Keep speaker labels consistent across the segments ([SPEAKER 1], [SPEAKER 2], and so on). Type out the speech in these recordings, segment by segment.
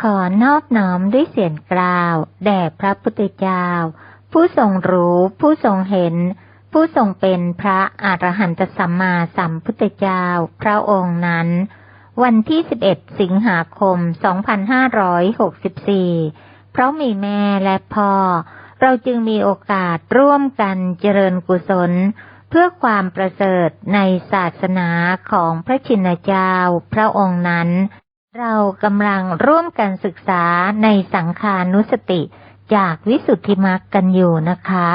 [SPEAKER 1] ขอนอบน้อมด้วยเสียงกล่าว แด่พระพุทธเจ้า ผู้ทรงรู้ผู้ทรงเห็น ผู้ทรงเป็นพระอรหันตสัมมาสัมพุทธเจ้า พระองค์นั้น วันที่ 11 สิงหาคม 2564 เพราะมีแม่และพ่อ เราจึงมีโอกาสร่วมกันเจริญกุศล เพื่อความประเสริฐในศาสนาของพระชินเจ้า พระองค์นั้น เรากำลังร่วมกันศึกษาในสังขานุสติจากวิสุทธิมรรคกันอยู่นะคะ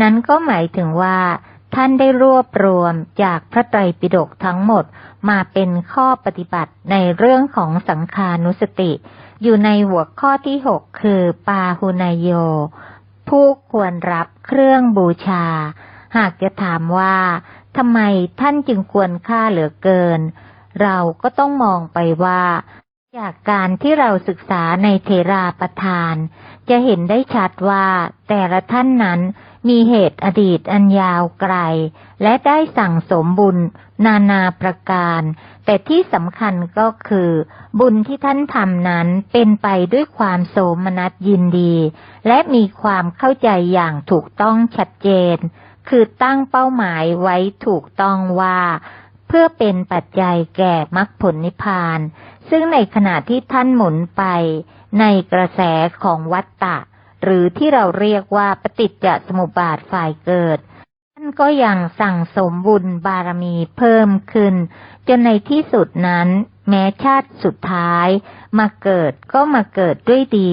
[SPEAKER 1] นั้นก็หมายถึงว่า ท่านได้รวบรวมจากพระไตรปิฎกทั้งหมดมาเป็นข้อปฏิบัติในเรื่องของสังขานุสติ อยู่ในหัวข้อที่หกคือ ปาหุนายโย ผู้ควรรับเครื่องบูชา หากจะถามว่าทำไมท่านจึงควรค่าเหลือเกิน เราก็ต้องมองไปว่า จากการที่เราศึกษาในเทราประทาน จะเห็นได้ชัดว่าแต่ละท่านนั้นมีเหตุอดีตอันยาวไกล และได้สั่งสมบุญนานาประการ แต่ที่สำคัญก็คือ บุญที่ท่านทำนั้นเป็นไปด้วยความโสมนัสยินดี และมีความเข้าใจอย่างถูกต้องชัดเจน คือตั้งเป้าหมายไว้ถูกต้องว่า พื่อเป็นปัจจัยแก่มรรคผลนิพพาน ซึ่งในขณะที่ท่านหมุนไปในกระแสของวัตตะ หรือที่เราเรียกว่าปฏิจจสมุปบาทฝ่ายเกิด ท่านก็ยังสั่งสมบุญบารมีเพิ่มขึ้น จนในที่สุดนั้น แม้ชาติสุดท้าย มาเกิดก็มาเกิดด้วยดี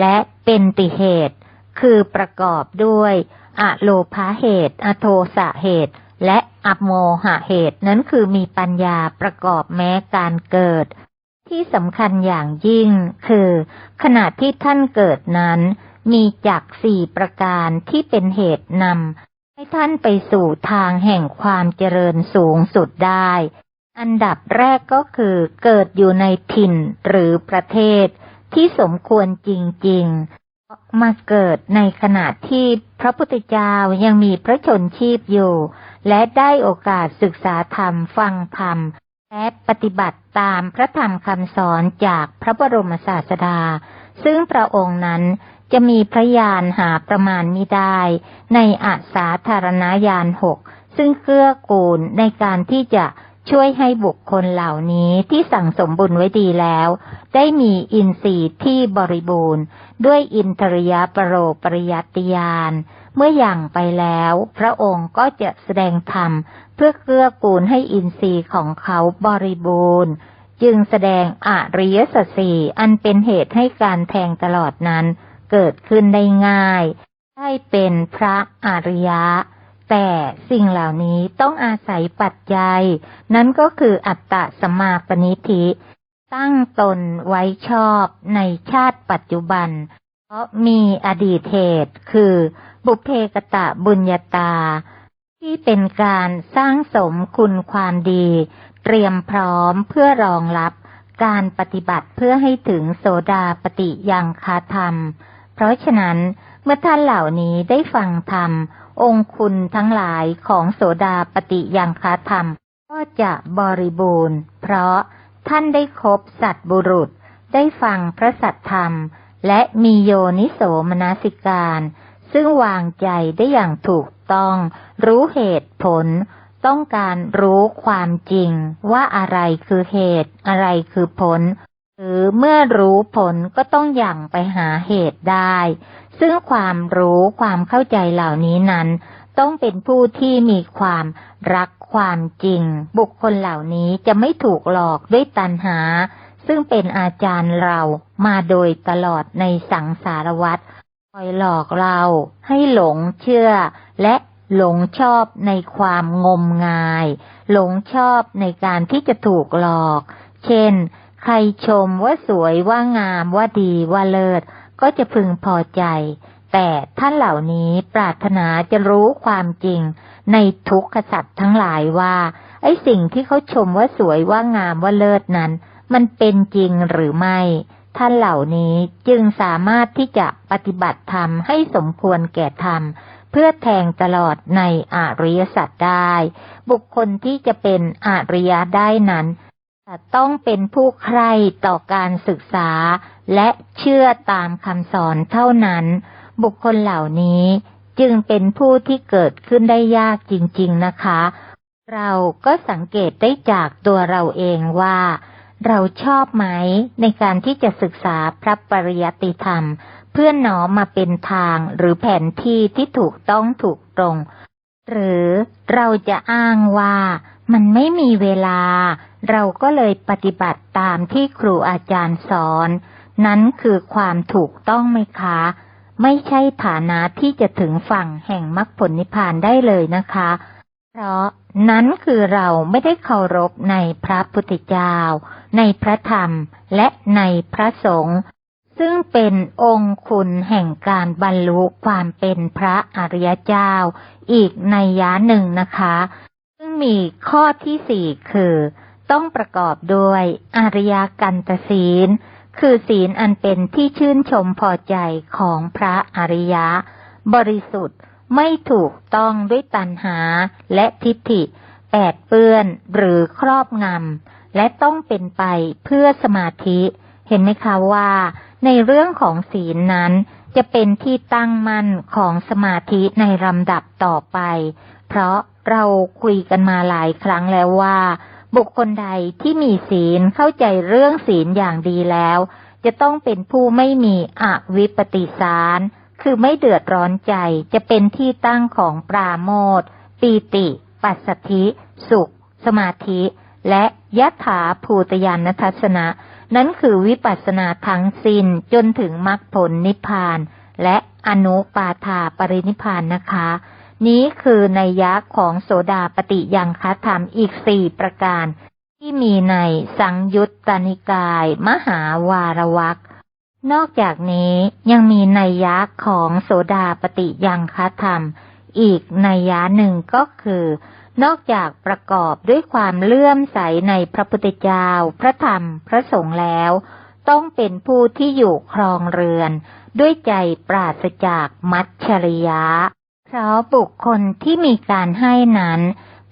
[SPEAKER 1] และเป็นติเหตุ คือประกอบด้วยอะโลภาเหตุ อโทสะเหตุ และอโมหะเหตุนั้นคือมีปัญญาประกอบแม้การเกิด ที่สำคัญอย่างยิ่งคือ ขณะที่ท่านเกิดนั้น มีจักสี่ประการที่เป็นเหตุนำให้ท่านไปสู่ทางแห่งความเจริญสูงสุดได้ อันดับแรกก็คือเกิดอยู่ในถิ่นหรือประเทศที่สมควรจริงๆ มาเกิดในขณะที่พระพุทธเจ้ายังมีพระชนชีพอยู่ และได้โอกาสศึกษาธรรมฟังธรรม และปฏิบัติตามพระธรรมคำสอนจากพระบรมศาสดา ซึ่งพระองค์นั้นจะมีพระญาณหาประมาณมิได้ ในอาสาธารณญาณหกซึ่งเกื้อกูลในการที่จะ ช่วยให้บุคคลเหล่านี้ที่สั่งสมบุญไว้ดีแล้ว ได้มีอินทรีย์ที่บริบูรณ์ ด้วยอินทริยปรโรปริยัติยาน เมื่ออย่างไปแล้ว พระองค์ก็จะแสดงธรรม เพื่อเกื้อกูลให้อินทรีย์ของเขาบริบูรณ์ จึงแสดงอริยสัจสี่อันเป็นเหตุให้การแทงตลอดนั้น เกิดขึ้นได้ง่าย ได้เป็นพระอริยะ แต่สิ่งเหล่านี้ต้องอาศัยปัจจัย นั้นก็คืออัตตะสมาปณิธิ ตั้งตนไว้ชอบในชาติปัจจุบัน เพราะมีอดีตเหตุคือบุเพกตะบุญญาตา ที่เป็นการสร้างสมคุณความดี เตรียมพร้อมเพื่อรองรับการปฏิบัติเพื่อให้ถึงโสดาปฏิยังคาธรรม เพราะฉะนั้นเมื่อท่านเหล่านี้ได้ฟังธรรม องคุณทั้งหลายของโสดาปฏิยังคาธรรม ก็จะบริบูรณ์ เพราะท่านได้คบสัตบุรุษ ได้ฟังพระสัตธรรม และมีโยนิโสมนสิการ ซึ่งวางใจได้อย่างถูกต้อง รู้เหตุผล ต้องการรู้ความจริงว่าอะไรคือเหตุ อะไรคือผล หรือเมื่อรู้ผลก็ต้องอย่างไปหาเหตุได้ ซึ่งความรู้ความเข้าใจเหล่านี้นั้น ต้องเป็นผู้ที่มีความรักความจริง บุคคลเหล่านี้จะไม่ถูกหลอกด้วยตัณหา ซึ่งเป็นอาจารย์เรามาโดยตลอดในสังสารวัฏคอยหลอกเราให้หลงเชื่อ และหลงชอบในความงมงาย หลงชอบในการที่จะถูกหลอก เช่น ใครชมว่าสวยว่างามว่าดีว่าเลิศ ก็จะพึงพอใจ แต่ท่านเหล่านี้ปรารถนาจะรู้ความจริง ในทุกขสัตว์ทั้งหลายว่า ไอ้สิ่งที่เขาชมว่าสวยว่างามว่าเลิศนั้น มันเป็นจริงหรือไม่ ท่านเหล่านี้จึงสามารถที่จะปฏิบัติธรรมให้สมควรแก่ธรรมเพื่อแทงตลอดในอริยสัจได้ บุคคลที่จะเป็นอริยได้นั้น จะต้องเป็นผู้ใคร่ต่อการศึกษา และเชื่อตามคำสอนเท่านั้น บุคคลเหล่านี้จึงเป็นผู้ที่เกิดขึ้นได้ยากจริง ๆนะคะ เราก็สังเกตได้จากตัวเราเองว่า เราชอบไหมในการที่จะศึกษาพระปริยัติธรรม เพื่อน้อมมาเป็นทางหรือแผนที่ที่ถูกต้องถูกตรง หรือเราจะอ้างว่ามันไม่มีเวลา เราก็เลยปฏิบัติตามที่ครูอาจารย์สอน นั้นคือความถูกต้องไหมคะ ไม่ใช่ฐานะที่จะถึงฝั่งแห่งมรรคผลนิพพานได้เลยนะคะ เพราะนั้นคือเราไม่ได้เคารพในพระพุทธเจ้า ในพระธรรมและในพระสงฆ์ซึ่งเป็นองค์คุณแห่งการบรรลุความเป็นพระอริยเจ้า อีกในยะหนึ่งนะคะ ซึ่งมีข้อที่สี่คือ ต้องประกอบด้วยอริยกันตศีล คือศีลอันเป็นที่ชื่นชมพอใจของพระอริยะ บริสุทธิ์ไม่ถูกต้องด้วยตัณหาและทิฏฐิ แปดเปื้อนหรือครอบงำ และต้องเป็นไปเพื่อสมาธิ เห็นไหมคะว่า ในเรื่องของศีลนั้นจะเป็นที่ตั้งมั่นของสมาธิในลำดับต่อไป เพราะเราคุยกันมาหลายครั้งแล้วว่า บุคคลใดที่มีศีลเข้าใจเรื่องศีลอย่างดีแล้ว จะต้องเป็นผู้ไม่มีอวิปปิสาร คือไม่เดือดร้อนใจจะเป็นที่ตั้งของปราโมทย์ปีติ ปัสสธิ สุข สมาธิ และยะถาภูตยานทัศนะ นั้นคือวิปัสสนาทั้งสิ้นจนถึงมรรคผลนิพพาน และอนุปาทาปรินิพพานนะคะ นี้คือในยักษ์ของโสดาปฏิยังคธรรมอีกสี่ประการ ที่มีในสังยุตตนิกาย มหาวารวักนอกจากนี้ยังมีในยักษ์ของโสดาปฏิยังคธรรม อีกในยะหนึ่งก็คือนอกจากประกอบด้วยความเลื่อมใสในพระพุทธเจ้า พระธรรม พระสงฆ์แล้ว ต้องเป็นผู้ที่อยู่ครองเรือน ด้วยใจปราศจากมัจฉริยะ เพราะบุคคลที่มีการให้นั้น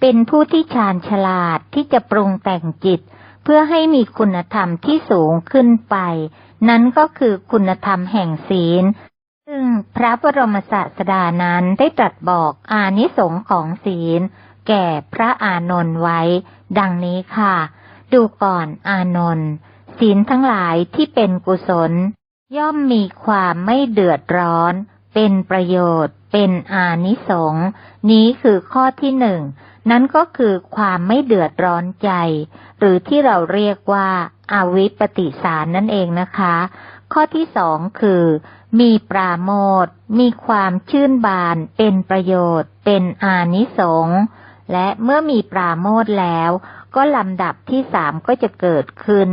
[SPEAKER 1] เป็นผู้ที่ชาญฉลาดที่จะปรุงแต่งจิต เพื่อให้มีคุณธรรมที่สูงขึ้นไป นั้นก็คือคุณธรรมแห่งศีล ซึ่งพระบรมศาสดานั้นได้ตรัสบอกอานิสงส์ของศีล แก่พระอานนท์ไว้ ดังนี้ค่ะ ดูก่อนอานนท์ศีลทั้งหลายที่เป็นกุศล ย่อมมีความไม่เดือดร้อน เป็นประโยชน์ เป็นอานิสงส์นี้คือข้อที่หนึ่งนั่นก็คือความไม่เดือดร้อนใจ หรือที่เราเรียกว่าอาวิปปิสารนั่นเองนะคะ ข้อที่สองคือ มีปราโมทมีความชื่นบาน เป็นประโยชน์ เป็นอานิสงส์และเมื่อมีปราโมทแล้ว ก็ลำดับที่สามก็จะเกิดขึ้น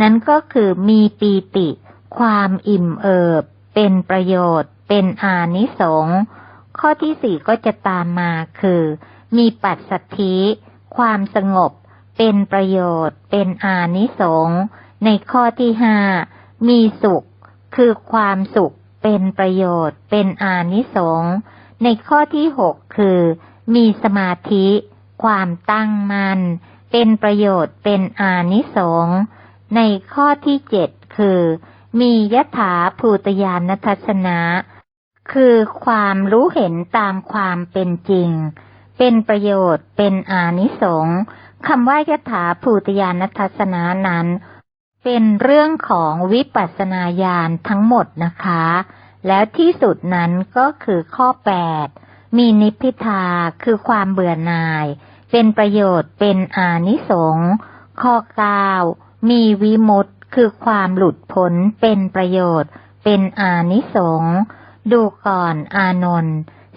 [SPEAKER 1] นั่นก็คือมีปีติ ความอิ่มเอิบ เป็นประโยชน์ เป็นอานิสงส์ข้อที่สี่ก็จะตามมาคือ มีปัสสัทธิความสงบ เป็นประโยชน์ เป็นอานิสงส์ในข้อที่ห้ามีสุข คือความสุข เป็นประโยชน์ เป็นอานิสงส์ในข้อที่หกคือ มีสมาธิ ความตั้งมัน่นเป็นประโยชน์ เป็นอานิสงส์ในข้อที่เจ็ดคือ มียถาภูตยานทัศนะ คือความรู้เห็นตามความเป็นจริง เป็นประโยชน์เป็นอานิสงส์คำว่ายถาภูตยานทัศนะนั้น เป็นเรื่องของวิปัสสนาญาณทั้งหมดนะคะ แล้วที่สุดนั้นก็คือข้อแปดมีนิพพิทาคือความเบื่อหน่าย เป็นประโยชน์เป็นอานิสงส์ข้อเก้ามีวิมุตต คือความหลุดพ้นเป็นประโยชน์ เป็นอานิสงส์ดูก่อนอานนท์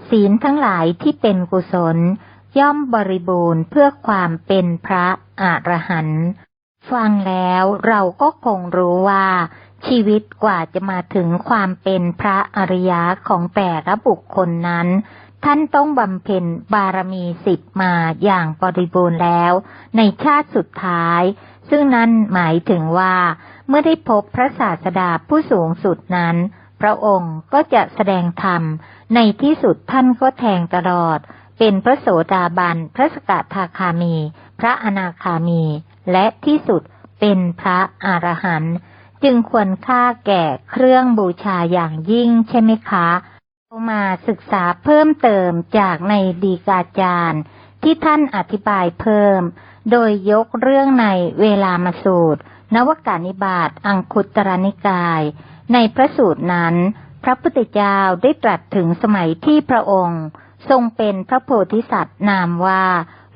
[SPEAKER 1] ศีลทั้งหลายที่เป็นกุศล ย่อมบริบูรณ์เพื่อความเป็นพระอรหันต์ฟังแล้วเราก็คงรู้ว่า ชีวิตกว่าจะมาถึงความเป็นพระอริยะของแต่ละบุคคลนั้น ท่านต้องบำเพ็ญบารมีสิบมาอย่างบริบูรณ์แล้ว ในชาติสุดท้าย ซึ่งนั่นหมายถึงว่า เมื่อได้พบพระศาสดาผู้สูงสุดนั้น พระองค์ก็จะแสดงธรรม ในที่สุดท่านก็แทงตลอด เป็นพระโสดาบัน พระสกทาคามี พระอนาคามี และที่สุดเป็นพระอรหันต์จึงควรค่าแก่เครื่องบูชาอย่างยิ่งใช่ไหมคะ มาศึกษาเพิ่มเติมจากในดีกาจารย์ที่ท่านอธิบายเพิ่ม โดยยกเรื่องในเวลามาสูตร นวกานิบาตอังคุตรนิกาย ในพระสูตรนั้น พระพุทธเจ้าได้ตรัสถึงสมัยที่พระองค์ ทรงเป็นพระโพธิสัตว์นามว่า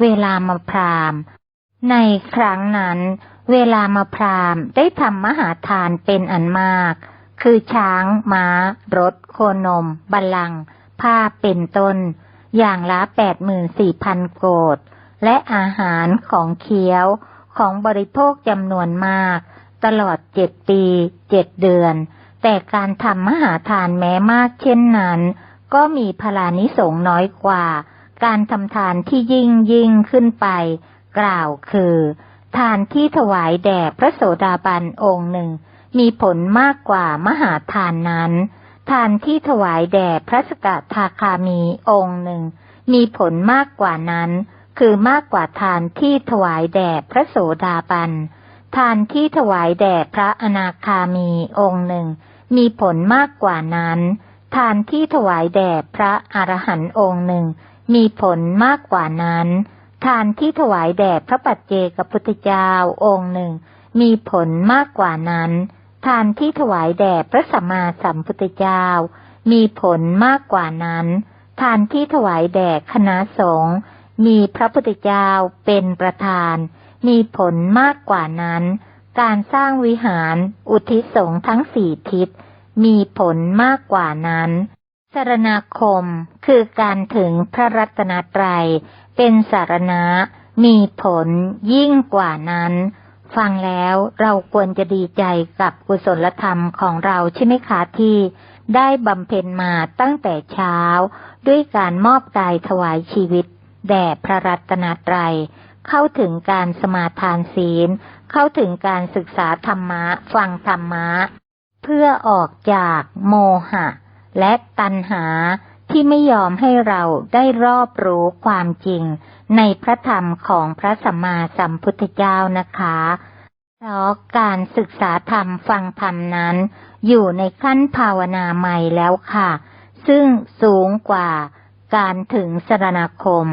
[SPEAKER 1] เวลามาพรามในครั้งนั้น เวลามาพรามได้ทำมหาทานเป็นอันมาก คือช้างม้า รถ โคนม บัลลังก์ผ้าเป็นต้น อย่างละแปดหมื่นสี่พันโกดและอาหารของเคี้ยวของบริโภคจำนวนมาก ตลอดเจ็ดปีเจ็ดเดือน แต่การทำมหาทานแม้มากเช่นนั้น ก็มีพลานิสงน้อยกว่า การทำทานที่ยิ่งยิ่งขึ้นไป กล่าวคือ ทานที่ถวายแด่พระโสดาบันองค์หนึ่ง มีผลมากกว่ามหาทานนั้น ทานที่ถวายแด่พระสกทาคามีองค์หนึ่ง มีผลมากกว่านั้น คือมากกว่าทานที่ถวายแด่พระโสดาบัน ทานที่ถวายแด่พระอนาคามีองค์หนึ่ง มีผลมากกว่านั้น ทานที่ถวายแด่พระอรหันต์องค์หนึ่ง มีผลมากกว่านั้น ทานที่ถวายแด่พระปัจเจกพุทธเจ้าองค์หนึ่ง มีผลมากกว่านั้น ทานที่ถวายแด่พระสัมมาสัมพุทธเจ้า มีผลมากกว่านั้น ทานที่ถวายแด่คณะสงฆ์มีพระพุทธเจ้าเป็นประธาน มีผลมากกว่านั้น การสร้างวิหารอุทิศสงฆ์ทั้งสี่ทิศ มีผลมากกว่านั้นสารนาคมคือการถึงพระรัตนตรัย เป็นสารณะ มีผลยิ่งกว่านั้น ฟังแล้วเราควรจะดีใจกับกุศลธรรมของเราใช่ไหมคะที่ได้บำเพ็ญมาตั้งแต่เช้า ด้วยการมอบกายถวายชีวิต แด่พระรัตนตรัย เข้าถึงการสมาทานศีล เข้าถึงการศึกษาธรรมะ ฟังธรรมะ เพื่อออกจากโมหะ และตัณหา ที่ไม่ยอมให้เราได้รอบรู้ความจริง ในพระธรรมของพระสัมมาสัมพุทธเจ้านะคะเพราะการศึกษาธรรมฟังธรรมนั้น อยู่ในขั้นภาวนาใหม่แล้วค่ะ ซึ่งสูงกว่าการถึงสรณคม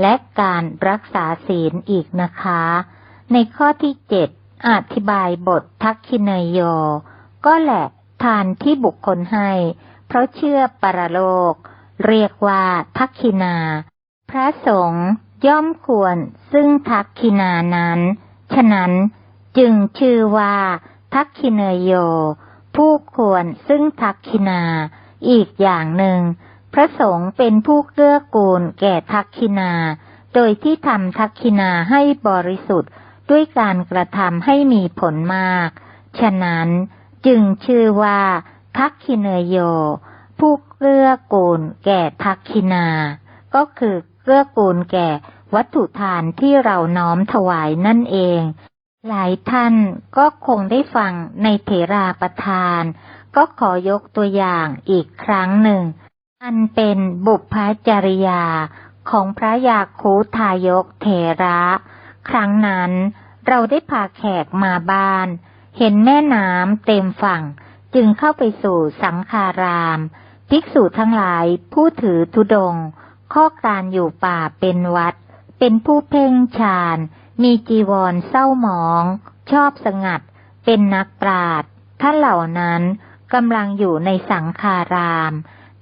[SPEAKER 1] และการรักษาศีลอีกนะคะ ในข้อที่เจ็ดอธิบายบททักขินยโย ก็แหละทานที่บุคคลให้ เพราะเชื่อปรโลก เรียกว่าทักขินา พระสงฆ์ย่อมควรซึ่งทักขินานั้น ฉะนั้นจึงชื่อว่าทักขิเนโย ผู้ควรซึ่งทักขินา อีกอย่างหนึ่ง พระสงฆ์เป็นผู้เกื้อกูลแก่ทักขินา โดยที่ทำทักขินาให้บริสุทธิ์ด้วยการกระทำให้มีผลมาก ฉะนั้นจึงชื่อว่าทักขิเนโย ผู้ เกื้อกูลแก่ทักขินา ก็คือเกื้อกูลแก่วัตถุทานที่เราน้อมถวายนั่นเอง หลายท่านก็คงได้ฟังในเถราประทาน ก็ขอยกตัวอย่างอีกครั้งหนึ่ง อันเป็นบุพจริยาของพระยาคูทายกเถระ ครั้งนั้นเราได้พาแขกมาบ้าน เห็นแม่น้ำเต็มฝั่งจึงเข้าไปสู่สังคาราม ภิกษุทั้งหลายผู้ถือธุดง ข้อการอยู่ป่าเป็นวัด เป็นผู้เพ่งฌาน มีจีวรเศร้าหมอง ชอบสงัด เป็นนักปราดท่านเหล่านั้นกำลังอยู่ในสังคาราม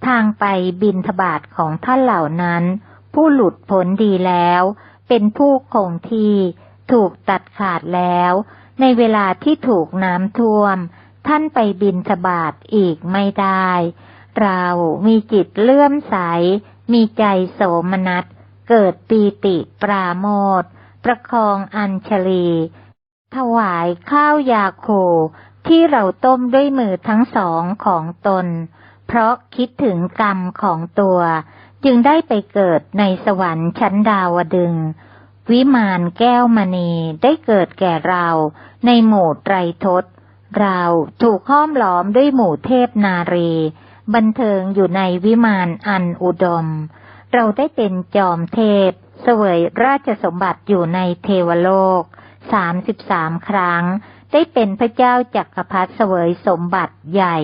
[SPEAKER 1] ทางไปบินทบาทของท่านเหล่านั้น ผู้หลุดพ้นดีแล้ว เป็นผู้คงที่ ถูกตัดขาดแล้ว ในเวลาที่ถูกน้ำท่วม ท่านไปบินทบาทอีกไม่ได้ เรามีจิตเลื่อมใส มีใจโสมนัส เกิดปีติปราโมทประคองอัญชลี ถวายข้าวยาโคที่เราต้มด้วยมือทั้งสองของตน เพราะคิดถึงกรรมของตัว จึงได้ไปเกิดในสวรรค์ชั้นดาวดึง วิมานแก้วมณีได้เกิดแก่เราในหมู่ไตรทศ เราถูกห้อมล้อมด้วยหมู่เทพนารี บันเทิงอยู่ในวิมานอันอุดม เราได้เป็นจอมเทพ เสวยราชสมบัติอยู่ในเทวโลกสามสิบสามครั้ง ได้เป็นพระเจ้าจักรพรรดิเสวยสมบัติใหญ่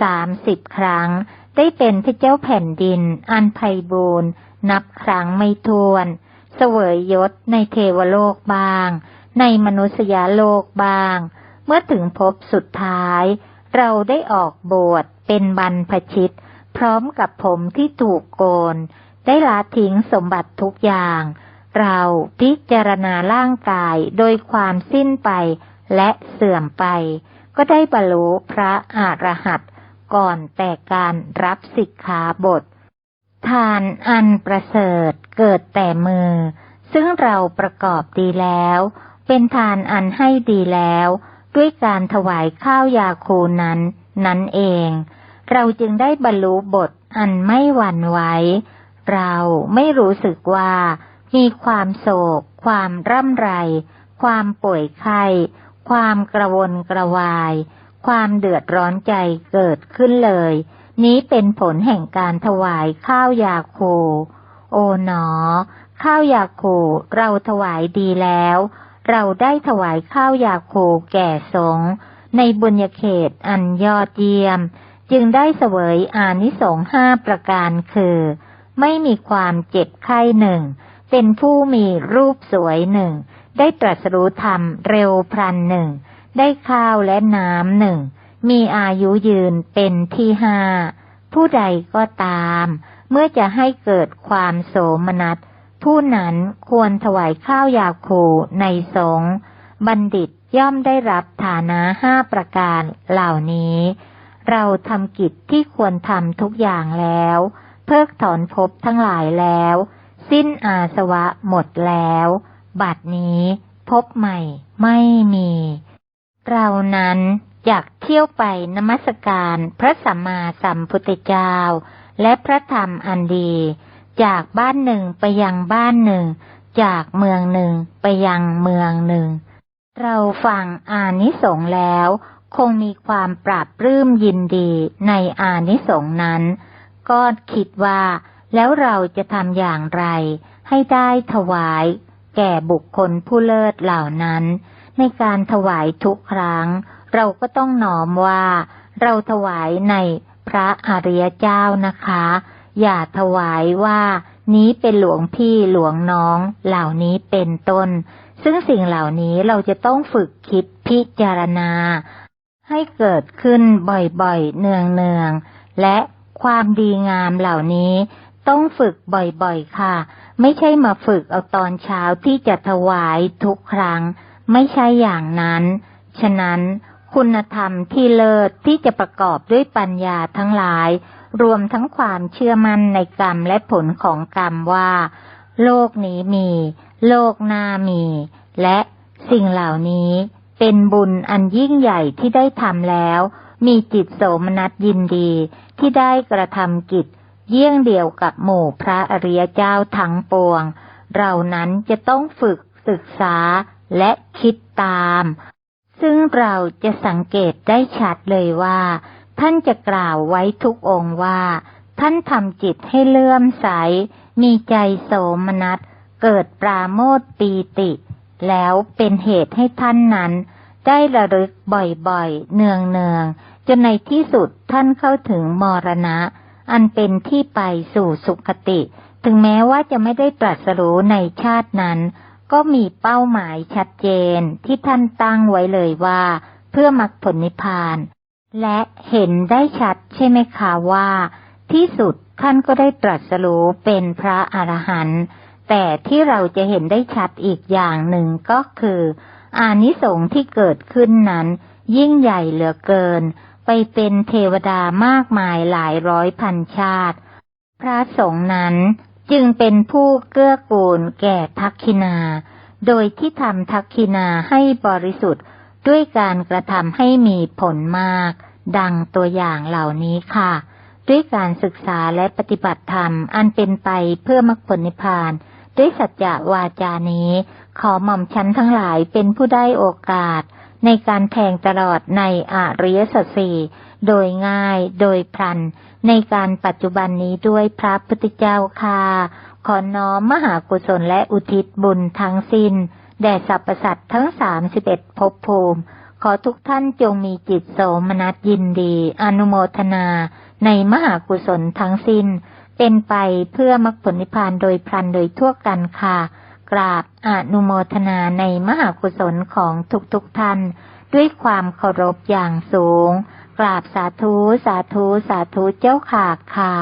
[SPEAKER 1] สามสิบครั้ง ได้เป็นพระเจ้าแผ่นดิน อันไพบูรณ์นับครั้งไม่ถ้วน เสวยยศในเทวโลกบ้าง ในมนุษยโลกบ้าง เมื่อถึงพบสุดท้าย เราได้ออกบวชเป็นบรรพชิต พร้อมกับผมที่ถูกโกน ได้ละทิ้งสมบัติทุกอย่าง เราพิจารณาร่างกายโดยความสิ้นไปและเสื่อมไป ก็ได้บรรลุพระอรหันต์ก่อนแต่การรับสิกขาบท ทานอันประเสริฐเกิดแต่มือ ซึ่งเราประกอบดีแล้ว เป็นทานอันให้ดีแล้ว ด้วยการถวายข้าวยาคูนั้น นั้นเอง เราจึงได้บรรลุบทอันไม่หวั่นไหวเราไม่รู้สึกว่า มีความโศก ความร่ำไร ความป่วยไข้ ความกระวนกระวาย ความเดือดร้อนใจเกิดขึ้นเลย นี้เป็นผลแห่งการถวายข้าวยาโค โอ๋หนอ ข้าวยาโคเราถวายดีแล้ว เราได้ถวายข้าวยาโคแก่สงฆ์ในบุญญเขตอันยอดเยี่ยม จึงได้เสวยอานิสงส์ห้าประการคือ ไม่มีความเจ็บไข้หนึ่ง เป็นผู้มีรูปสวยหนึ่ง ได้ตรัสรู้ธรรมเร็วพลันหนึ่ง ได้ข้าวและน้ำหนึ่ง มีอายุยืนเป็นที่ห้า ผู้ใดก็ตาม เมื่อจะให้เกิดความโสมนัส ผู้นั้นควรถวายข้าวยาคูในสงฆ์บัณฑิตย่อมได้รับฐานะห้าประการเหล่านี้ เราทำกิจที่ควรทำทุกอย่างแล้ว เพิกถอนภพทั้งหลายแล้ว สิ้นอาสวะหมดแล้ว บัดนี้พบใหม่ไม่มี เรานั้นอยากเที่ยวไปนมัสการพระสัมมาสัมพุทธเจ้า และพระธรรมอันดี จากบ้านหนึ่งไปยังบ้านหนึ่ง จากเมืองหนึ่งไปยังเมืองหนึ่ง เราฟังอานิสงส์แล้ว คงมีความปราบปลื้มยินดีในอานิสงส์นั้น ก็คิดว่า แล้วเราจะทำอย่างไร ให้ได้ถวาย แก่บุคคลผู้เลิศเหล่านั้น ในการถวายทุกครั้ง เราก็ต้องหนอมว่า เราถวายในพระอริยเจ้านะคะ อย่าถวายว่านี้เป็นหลวงพี่หลวงน้องเหล่านี้เป็นต้น ซึ่งสิ่งเหล่านี้เราจะต้องฝึกคิดพิจารณา ให้เกิดขึ้นบ่อยๆ เนืองๆ และความดีงามเหล่านี้ต้องฝึกบ่อยๆ ค่ะ ไม่ใช่มาฝึกเอาตอนเช้าที่จะถวายทุกครั้ง ไม่ใช่อย่างนั้น ฉะนั้นคุณธรรมที่เลิศที่จะประกอบด้วยปัญญาทั้งหลาย รวมทั้งความเชื่อมั่นในกรรมและผลของกรรมว่า โลกนี้มี โลกหน้ามี และสิ่งเหล่านี้เป็นบุญอันยิ่งใหญ่ที่ได้ทำแล้ว มีจิตโสมนัสยินดีที่ได้กระทำกิจ เยี่ยงเดียวกับหมู่พระอริยเจ้าทั้งปวง เรานั้นจะต้องฝึกศึกษาและคิดตาม ซึ่งเราจะสังเกตได้ชัดเลยว่า ท่านจะกล่าวไว้ทุกองค์ว่า ท่านทำจิตให้เลื่อมใส มีใจโสมนัส เกิดปราโมทปีติ แล้วเป็นเหตุให้ท่านนั้น ได้ระลึกบ่อยๆ เนืองๆ จนในที่สุดท่านเข้าถึงมรณะ อันเป็นที่ไปสู่สุคติ ถึงแม้ว่าจะไม่ได้ตรัสรู้ในชาตินั้น ก็มีเป้าหมายชัดเจนที่ท่านตั้งไว้เลยว่า เพื่อมรรคผลนิพพาน และเห็นได้ชัดใช่ไหมคะว่า ที่สุดท่านก็ได้ตรัสรู้เป็นพระอรหันต์แต่ที่เราจะเห็นได้ชัดอีกอย่างหนึ่งก็คือ อานิสงส์ที่เกิดขึ้นนั้น ยิ่งใหญ่เหลือเกิน ไปเป็นเทวดามากมายหลายร้อยพันชาติ พระสงฆ์นั้นจึงเป็นผู้เกื้อกูลแก่ทักขินา โดยที่ทำทักขินาให้บริสุทธิ์ ด้วยการกระทำให้มีผลมาก ดังตัวอย่างเหล่านี้ค่ะ ด้วยการศึกษาและปฏิบัติธรรมอันเป็นไปเพื่อมรรคผลนิพพาน ด้วยสัจจะวาจานี้ ขอหม่อมชันทั้งหลายเป็นผู้ได้โอกาส ในการแทงตลอดในอริยสัจสี่โดยง่ายโดยพลัน ในการปัจจุบันนี้ด้วยพระพุทธเจ้าค่ะ ขอน้อมมหากุศลและอุทิศบุญทั้งสิ้น แด่สรรพสัตว์ทั้งสามสิบเอ็ดภพภูมิ ขอทุกท่านจงมีจิตโสมนัสยินดี อนุโมทนา ในมหากุศลทั้งสิ้น เป็นไปเพื่อมรรคผลนิพพานโดยพลันโดยทั่วกันค่ะ กราบอนุโมทนาในมหากุศลของทุกๆทท่าน ด้วยความเคารพอย่างสูง กราบสาธุสาธุสาธุเจ้าค่ะค่ะ